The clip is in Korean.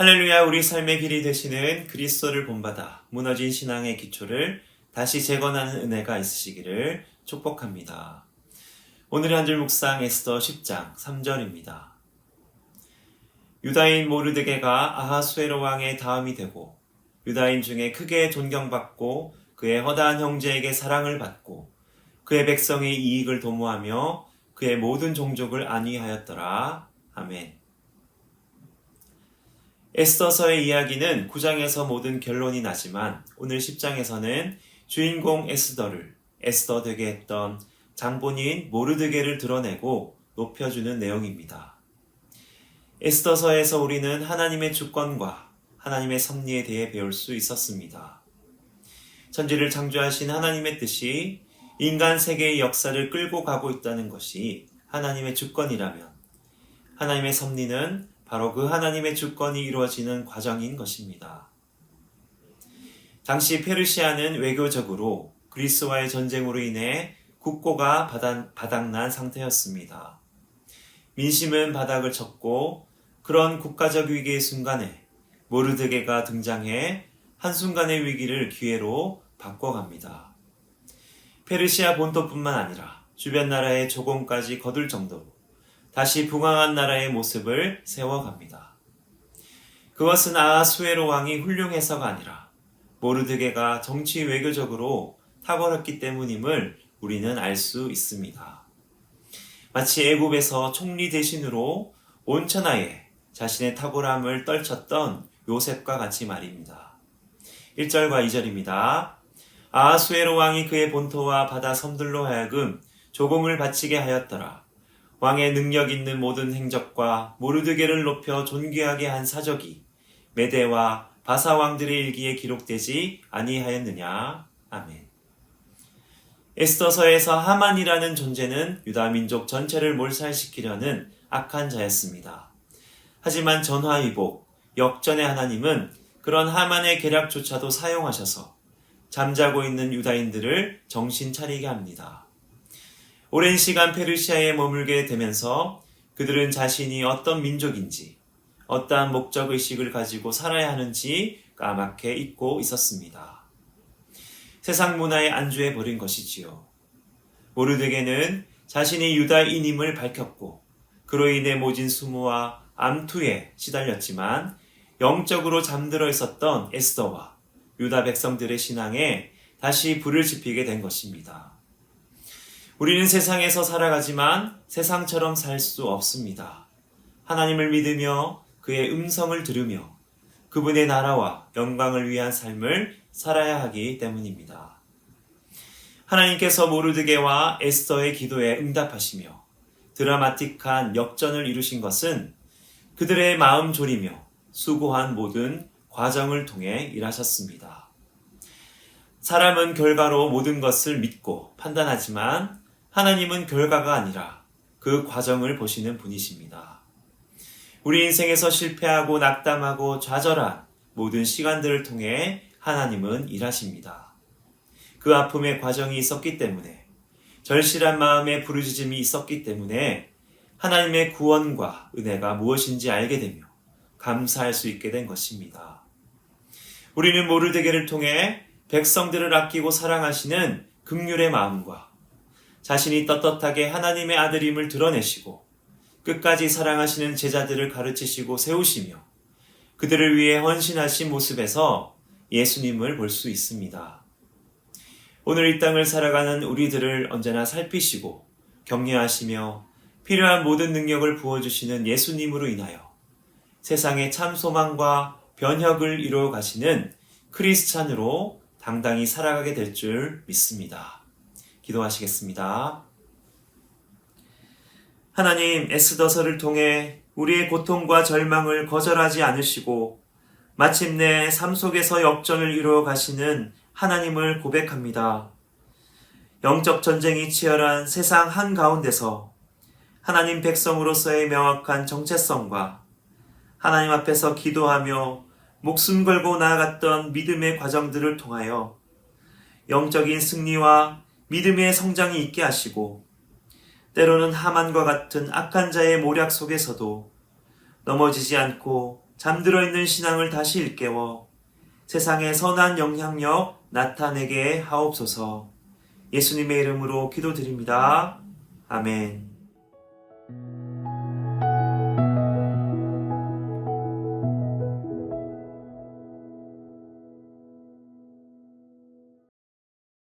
할렐루야 우리 삶의 길이 되시는 그리스도를 본받아 무너진 신앙의 기초를 다시 재건하는 은혜가 있으시기를 축복합니다. 오늘의 한 줄 묵상 에스더 10장 3절입니다. 유다인 모르드게가 아하수에로 왕의 다음이 되고 유다인 중에 크게 존경받고 그의 허다한 형제에게 사랑을 받고 그의 백성의 이익을 도모하며 그의 모든 종족을 안위하였더라. 아멘. 에스더서의 이야기는 9장에서 모든 결론이 나지만 오늘 10장에서는 주인공 에스더를 에스더 되게 했던 장본인 모르드게를 드러내고 높여주는 내용입니다. 에스더서에서 우리는 하나님의 주권과 하나님의 섭리에 대해 배울 수 있었습니다. 천지를 창조하신 하나님의 뜻이 인간 세계의 역사를 끌고 가고 있다는 것이 하나님의 주권이라면 하나님의 섭리는 바로 그 하나님의 주권이 이루어지는 과정인 것입니다. 당시 페르시아는 외교적으로 그리스와의 전쟁으로 인해 국고가 바닥, 바닥난 상태였습니다. 민심은 바닥을 쳤고 그런 국가적 위기의 순간에 모르드게가 등장해 한순간의 위기를 기회로 바꿔갑니다. 페르시아 본토뿐만 아니라 주변 나라의 조공까지 거둘 정도로 다시 부강한 나라의 모습을 세워갑니다. 그것은 아하수에로 왕이 훌륭해서가 아니라 모르드게가 정치 외교적으로 탁월했기 때문임을 우리는 알 수 있습니다. 마치 애굽에서 총리 대신으로 온 천하에 자신의 탁월함을 떨쳤던 요셉과 같이 말입니다. 1절과 2절입니다. 아하수에로 왕이 그의 본토와 바다 섬들로 하여금 조공을 바치게 하였더라. 왕의 능력 있는 모든 행적과 모르드게를 높여 존귀하게 한 사적이 메대와 바사 왕들의 일기에 기록되지 아니하였느냐. 아멘. 에스더서에서 하만이라는 존재는 유다 민족 전체를 몰살시키려는 악한 자였습니다. 하지만 전화위복, 역전의 하나님은 그런 하만의 계략조차도 사용하셔서 잠자고 있는 유다인들을 정신 차리게 합니다. 오랜 시간 페르시아에 머물게 되면서 그들은 자신이 어떤 민족인지, 어떠한 목적 의식을 가지고 살아야 하는지 까맣게 잊고 있었습니다. 세상 문화에 안주해 버린 것이지요. 모르드게는 자신이 유다인임을 밝혔고 그로 인해 모진 수모와 암투에 시달렸지만 영적으로 잠들어 있었던 에스더와 유다 백성들의 신앙에 다시 불을 지피게 된 것입니다. 우리는 세상에서 살아가지만 세상처럼 살 수 없습니다. 하나님을 믿으며 그의 음성을 들으며 그분의 나라와 영광을 위한 삶을 살아야 하기 때문입니다. 하나님께서 모르드게와 에스더의 기도에 응답하시며 드라마틱한 역전을 이루신 것은 그들의 마음 졸이며 수고한 모든 과정을 통해 일하셨습니다. 사람은 결과로 모든 것을 믿고 판단하지만 하나님은 결과가 아니라 그 과정을 보시는 분이십니다. 우리 인생에서 실패하고 낙담하고 좌절한 모든 시간들을 통해 하나님은 일하십니다. 그 아픔의 과정이 있었기 때문에 절실한 마음의 부르짖음이 있었기 때문에 하나님의 구원과 은혜가 무엇인지 알게 되며 감사할 수 있게 된 것입니다. 우리는 모르드게를 통해 백성들을 아끼고 사랑하시는 극률의 마음과 자신이 떳떳하게 하나님의 아들임을 드러내시고 끝까지 사랑하시는 제자들을 가르치시고 세우시며 그들을 위해 헌신하신 모습에서 예수님을 볼 수 있습니다. 오늘 이 땅을 살아가는 우리들을 언제나 살피시고 격려하시며 필요한 모든 능력을 부어주시는 예수님으로 인하여 세상의 참 소망과 변혁을 이루어 가시는 크리스찬으로 당당히 살아가게 될 줄 믿습니다. 기도하시겠습니다. 하나님 에스더서를 통해 우리의 고통과 절망을 거절하지 않으시고 마침내 삶 속에서 역전을 이루어 가시는 하나님을 고백합니다. 영적 전쟁이 치열한 세상 한가운데서 하나님 백성으로서의 명확한 정체성과 하나님 앞에서 기도하며 목숨 걸고 나아갔던 믿음의 과정들을 통하여 영적인 승리와 믿음의 성장이 있게 하시고 때로는 하만과 같은 악한 자의 모략 속에서도 넘어지지 않고 잠들어 있는 신앙을 다시 일깨워 세상에 선한 영향력 나타내게 하옵소서 예수님의 이름으로 기도드립니다. 아멘.